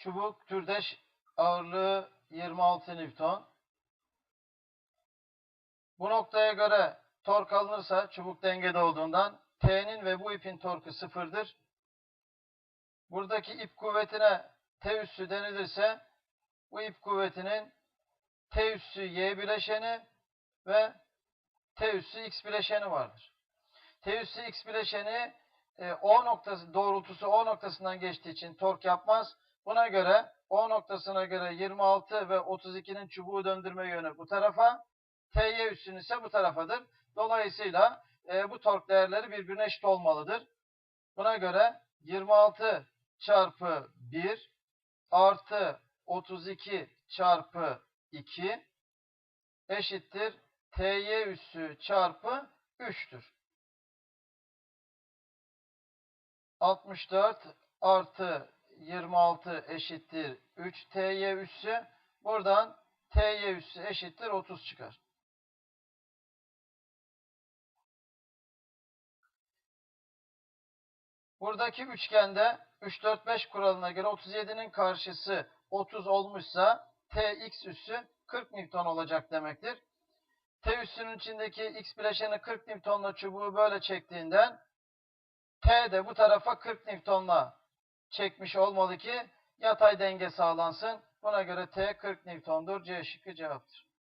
Çubuk türdeş ağırlığı 26 Newton. Bu noktaya göre tork alınırsa çubuk dengede olduğundan T'nin ve bu ipin torku sıfırdır. Buradaki ip kuvvetine T üssü denilirse bu ip kuvvetinin T üssü Y bileşeni ve T üssü X bileşeni vardır. T üssü X bileşeni e, O noktası doğrultusu O noktasından geçtiği için tork yapmaz. Buna göre O noktasına göre 26 ve 32'nin çubuğu döndürme yönü bu tarafa, TY üssün ise bu tarafadır. Dolayısıyla e, bu tork değerleri birbirine eşit olmalıdır. Buna göre 26 çarpı 1 artı 32 çarpı 2 eşittir TY üssü çarpı 3'tür. 64 artı 26 eşittir 3 TY üssü. Buradan TY üssü eşittir 30 çıkar. Buradaki üçgende 3, 4, 5 kuralına göre 37'nin karşısı 30 olmuşsa Tx üssü 40 Newton olacak demektir. T üssünün içindeki X bileşeni 40 Newton'la çubuğu böyle çektiğinden T de bu tarafa 40 Newton'la çekmiş olmalı ki yatay denge sağlansın. Buna göre T 40 Newton'dur. C şıkkı cevaptır.